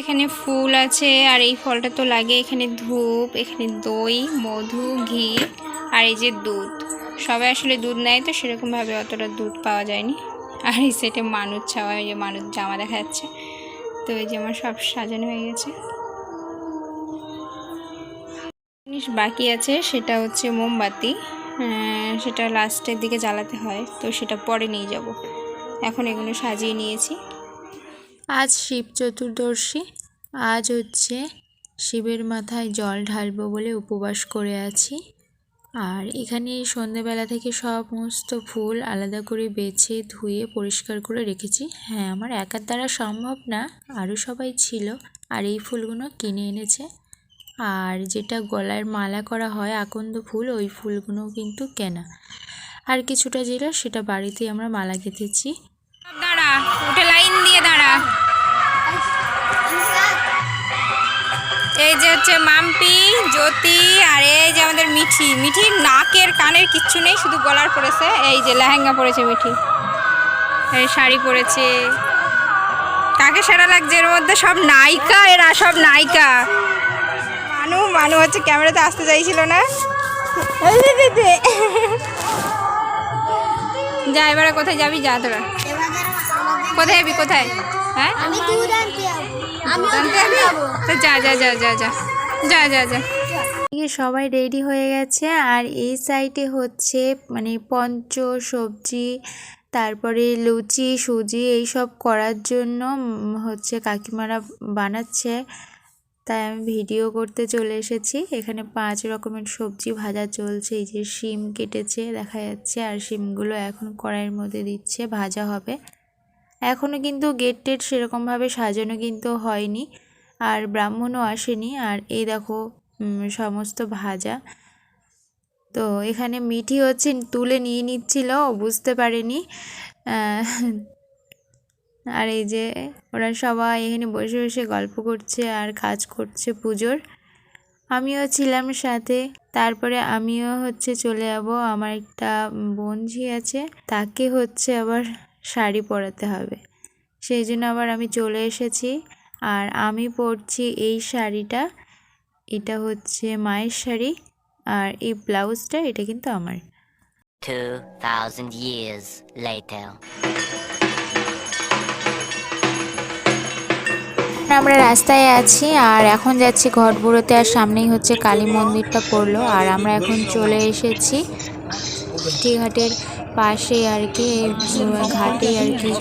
এখানে ফুল আছে আর এই ফলটা তো লাগে এখানে ধূপ, এখানে দই, মধু, ঘি আর এই যে দুধ। সবাই আসলে দুধ নেয় তো সেরকমভাবে অতটা দুধ পাওয়া যায়নি। আর এই সেটে মানুষ ছাওয়া, এই যে মানুষ জামা দেখা যাচ্ছে। তো এই যে আমার সব সাজানো হয়ে গেছে। জিনিস বাকি আছে, সেটা হচ্ছে মোমবাতি। সেটা লাস্টের দিকে জ্বালাতে হয়, তো সেটা পরে নিয়ে যাব। এখন এগুলো সাজিয়ে নিয়েছি। আজ শিব চতুর্দশী। আজ হচ্ছে শিবের মাথায় জল ঢালবো বলে উপবাস করে আছি। আর এখানে সন্ধেবেলা থেকে সমস্ত ফুল আলাদা করে বেছে, ধুয়ে, পরিষ্কার করে রেখেছি। হ্যাঁ আমার একার দ্বারা সম্ভব না, আরও সবাই ছিল, আর এই ফুলগুলো কিনে এনেছে। আর যেটা গলার মালা করা হয়, আকন্দ ফুল, ওই ফুলগুলো কিন্তু কেনা। আর কিছুটা যেটা, সেটা বাড়িতেই আমরা মালা গেঁথেছি। দাঁড়া উঠে লাইন এই যে হচ্ছে মাম্পি, জ্যোতি, আর এই যে আমাদের মিঠি। মিঠি নাকের কানের কিচ্ছু নেই, শুধু গলার পরেছে এই যে লেহেঙ্গা পরেছে মিঠি। এই শাড়ি পরেছে কাকে সেরা লাগছে? এর মধ্যে সব নায়িকা, এরা সব নায়িকা। মানু মানু হচ্ছে ক্যামেরাতে আসতে চাইছিল না। যা এবারে কোথায় যাবি? যা তোরা কোথায় যাবি? কোথায়? হ্যাঁ? আমি দুধ আনতে যাব আমি জানতে যাবি তো যা যা যা যা যা। যা যা যা। এদিকে সবাই রেডি হয়ে গেছে আর এই সাইডে হচ্ছে মানে পঞ্চ সবজি তারপরে লুচি সুজি এইসব করার জন্য উম, হচ্ছে কাকিমারা বানাচ্ছে। তাই আমি ভিডিও করতে চলে এসেছি। এখানে পাঁচ রকমের সবজি ভাজা চলছে। এই যে শিম কেটেছে দেখা যাচ্ছে। আর শিমগুলো এখন কড়াইয়ের মধ্যে দিচ্ছে ভাজা হবে। এখনও কিন্তু গেট টেট সেরকমভাবে সাজানো কিন্তু হয়নি। আর ব্রাহ্মণও আসেনি। আর এই দেখো সমস্ত ভাজা। তো এখানে মিঠি হচ্ছে, তুলে নিয়ে নিচ্ছিল, বুঝতে পারেনি। আর এই যে ওরা সবাই এখানে বসে বসে গল্প করছে আর কাজ করছে পুজোর। আমিও ছিলাম সাথে। তারপরে আমিও হচ্ছে চলে যাব। আমার একটা বোনঝি আছে, তাকে হচ্ছে আবার শাড়ি পরাতে হবে। সেই জন্য আবার আমি চলে এসেছি আর আমি পরছি এই শাড়িটা। এটা হচ্ছে মায়ের শাড়ি আর এই ব্লাউজটা এটা কিন্তু আমার। 2,000 years later. আমরা রাস্তায় আছি আর এখন যাচ্ছি ঘটবুড়োতে আর সামনেই হচ্ছে কালী মন্দিরটা পড়ল আর আমরা এখন চলে এসেছি। ঘাটের পাশে আর কি ঘাটে আর কি,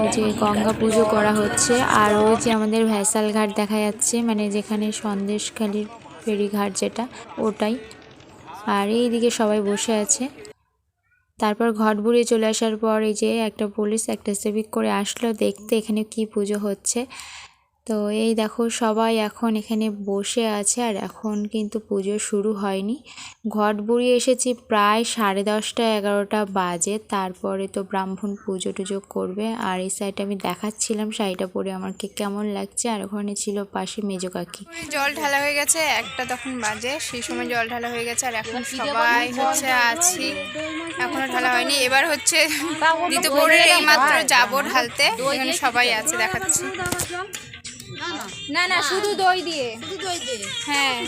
ওই যে গঙ্গা পুজো করা হচ্ছে। আর ওই যে আমাদের ভ্যাসাল ঘাট দেখা যাচ্ছে মানে যেখানে সন্দেশখালির ফেরিঘাট যেটা, ওটাই। আর এইদিকে সবাই বসে আছে। তারপর ঘট বুড়িয়ে চলে আসার পর এই যে একটা পুলিশ, একটা সিভিক করে আসলো, দেখতে এখানে কি পুজো হচ্ছে। তো এই দেখো সবাই এখন এখানে বসে আছে আর এখন কিন্তু পুজো শুরু হয়নি। ঘট বুড়িয়ে এসেছি প্রায় সাড়ে দশটা এগারোটা বাজে। তারপরে তো ব্রাহ্মণ পুজো টুজো করবে আর এই সাইডে আমি দেখাচ্ছিলাম শাড়িটা পরে আমাকে কেমন লাগছে আর ওখানে ছিল পাশে মেজো কাকি। জল ঢালা হয়ে গেছে একটা তখন বাজে সেই সময় জল ঢালা হয়ে গেছে আর এখন সবাই হচ্ছে আছি। এখনও ঢালা হয়নি এবার হচ্ছে এই মাত্র যাব ঢালতে। এখানে সবাই আছে দেখাচ্ছি। না না শুধু দই দিয়ে। হ্যাঁ।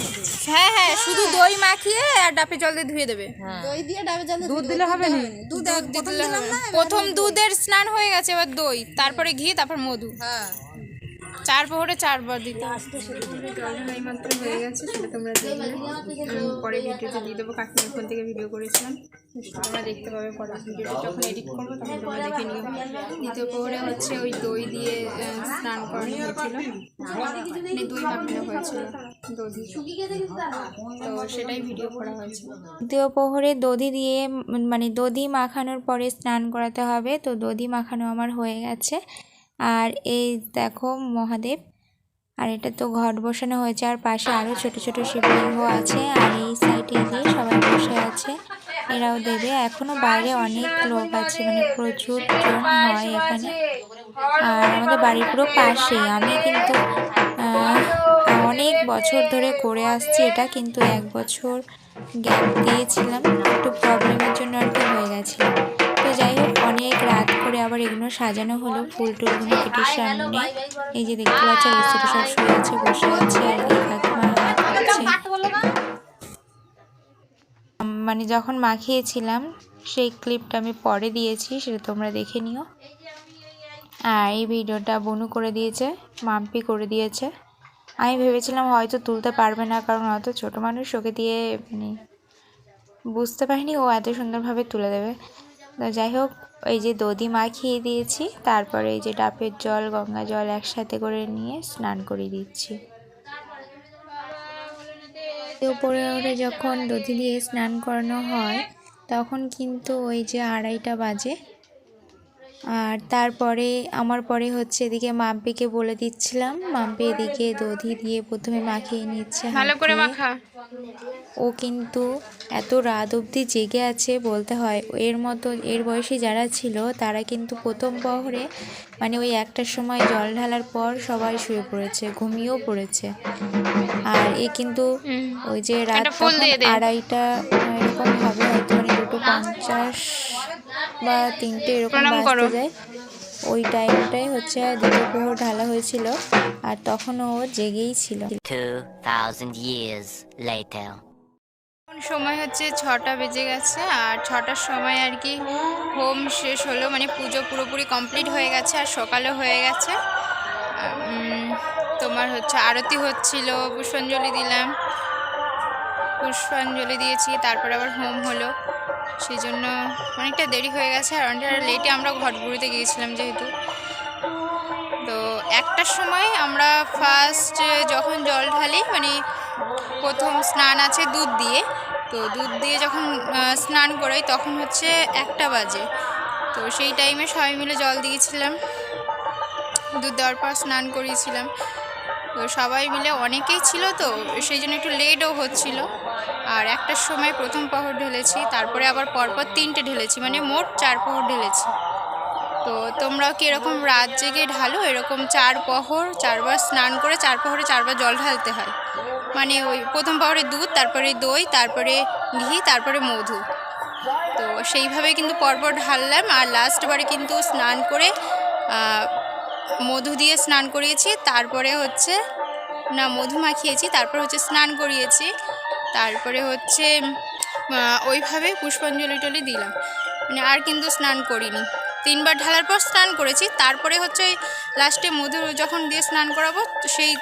হ্যাঁ হ্যাঁ শুধু দই মাখিয়ে আর ডাবে জল দিয়ে ধুয়ে দেবে। দই দিয়ে ডাবে জল দুধ দিলে হবে না? দুধ দুধ দিলে হবে না। প্রথম দুধের স্নান হয়ে গেছে এবার দই তারপরে ঘি তারপর মধু। হ্যাঁ। চার প্রহরে চারবার দিতে জল মাত্র হয়ে গেছে সেটা তোমরা আমি পরে ভিডিওতে দিয়ে দেবো কাকিমার ফোন থেকে ভিডিও করেছিলাম। তোমরা দেখতে পাবে পরে ভিডিওটা যখন এডিট করব তখন তোমরা দেখে নিও। দ্বিতীয় প্রহরে হচ্ছে ওই দই দিয়ে স্নান করানো হয়েছিল। মানে দই মাখানো হয়েছিল দধি। তো সেটাই ভিডিও করা হয়েছিল দ্বিতীয় প্রহরে দধি দিয়ে মানে দধি মাখানোর পরে স্নান করাতে হবে। তো দধি মাখানো আমার হয়ে গেছে। আর এই দেখো মহাদেব, আর এটা তো ঘট বসানো হয়েছে, আর পাশে আরও ছোট ছোট শিবলিঙ্গ আছে, আর এই সাইডে দিয়ে সবাই বসে আছে, এরাও দেবে। এখনও বাইরে অনেক লোক আছে মানে প্রচুর জন হয় এখানে। আর আমাদের বাড়ির পুরো পাশেই আমি কিন্তু অনেক বছর ধরে করে আসছি, এটা কিন্তু এক বছর গ্যাপ দিয়েছিলাম, একটু প্রবলেমের জন্য আর কি হয়ে গেছিল তো যাই হোক, অনেক রাত করে আবার এগুলো সাজানো হলো ফুল টুলগুলো কেটির সামনে। এই যে দেখতে পাচ্ছি লিস্টিটা সব শুয়ে আছে, বসে আছে, আর এই মানে যখন মাখিয়েছিলাম সেই ক্লিপটা আমি পরে দিয়েছি, সেটা তোমরা দেখে নিও। আর এই ভিডিওটা বনু করে দিয়েছে, মাম্পি করে দিয়েছে। আমি ভেবেছিলাম হয়তো তুলতে পারবে না, কারণ হয়তো ছোটো মানুষ ওকে দিয়ে মানে বুঝতে পারিনি, ও এত সুন্দরভাবে তুলে দেবে। যাই হোক এই যে দধি মাখিয়ে দিয়েছি তারপরে এই যে ডাবের জল গঙ্গা জল একসাথে করে নিয়ে স্নান করিয়ে দিচ্ছি। উপরে ওরে যখন দধি দিয়ে স্নান করানো হয় তখন কিন্তু ওই যে আড়াইটা বাজে। আর তারপরে আমার পরে হচ্ছে এদিকে মাম্পিকে বলে দিচ্ছিলাম মাম্পি এদিকে দধি দিয়ে প্রথমে মাখিয়ে নিচ্ছে ভালো করে মাখা। ও কিন্তু এত রাত অবধি জেগে আছে বলতে হয়। এর মতো এর বয়সী যারা ছিল তারা কিন্তু প্রথম প্রহরে মানে ওই একটার সময় জল ঢালার পর সবাই শুয়ে পড়েছে ঘুমিয়েও পড়েছে। আর এ কিন্তু ওই যে রাত। আড়াইটা এরকম হবে হয়তো মানে দুটো পঞ্চাশ বা তিনটে এরকম বাজতে যায়। ওই টাইমটাই হচ্ছে দ্বিতীয় প্রহর ঢালা হয়েছিল আর তখনও ও জেগেই ছিল। 2,000 years later. এখন সময় হচ্ছে ছটা বেজে গেছে আর ছটার সময় আর কি হোম শেষ হলো মানে পুজো পুরোপুরি কমপ্লিট হয়ে গেছে আর সকালও হয়ে গেছে। তোমার হচ্ছে আরতি হচ্ছিল পুষ্পাঞ্জলি দিলাম। পুষ্পাঞ্জলি দিয়েছি তারপর আবার হোম হলো। সেই জন্য অনেকটা দেরি হয়ে গেছে আর অনেকটা লেটে আমরা ঘটগুড়িতে গিয়েছিলাম যেহেতু। তো একটার সময় আমরা ফার্স্ট যখন জল ঢালি মানে প্রথম স্নান আছে দুধ দিয়ে, তো দুধ দিয়ে যখন স্নান করাই তখন হচ্ছে একটা বাজে। তো সেই টাইমে সবাই মিলে জল দিয়েছিলাম। দুধ দেওয়ার পর স্নান করিয়েছিলাম। তো সবাই মিলে অনেকেই ছিল তো, সেই জন্য একটু লেটও হচ্ছিল। আর একটার সময় প্রথম প্রহর ঢেলেছি, তারপরে আবার পরপর তিনটে ঢেলেছি মানে মোট চার প্রহর ঢেলেছি। তো তোমরাও কি এরকম রাত জেগে ঢালো? এরকম চার প্রহর চারবার স্নান করে চার প্রহরে চারবার জল ঢালতে হয়। মানে ওই প্রথম প্রহরে দুধ, তারপরে দই, তারপরে ঘি, তারপরে মধু। তো সেইভাবে কিন্তু পরপর ঢাললাম, আর লাস্টবারে কিন্তু স্নান করে মধু দিয়ে স্নান করিয়েছি, তারপরে হচ্ছে, না মধু মাখিয়েছি, তারপর হচ্ছে স্নান করিয়েছি। তারপরে হচ্ছে ওইভাবে পুষ্পাঞ্জলি টলি দিলাম। মানে আর কিন্তু স্নান করিনি। তিনবার ঢালার পর স্নান করেছি। তারপরে হচ্ছে ওই লাস্টে মধু যখন দিয়ে স্নান করাবো, তো সেই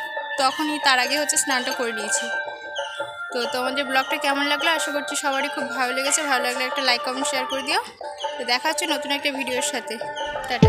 তখনই তার আগে হচ্ছে স্নানটা করে নিয়েছি। তো তোমাদের ব্লগটা কেমন লাগল? আশা করছি সবারই খুব ভালো লেগেছে। ভালো লাগলে একটা লাইক কমেন্ট শেয়ার করে দিও। তো দেখা হচ্ছে নতুন একটা ভিডিওর সাথে। টাটা।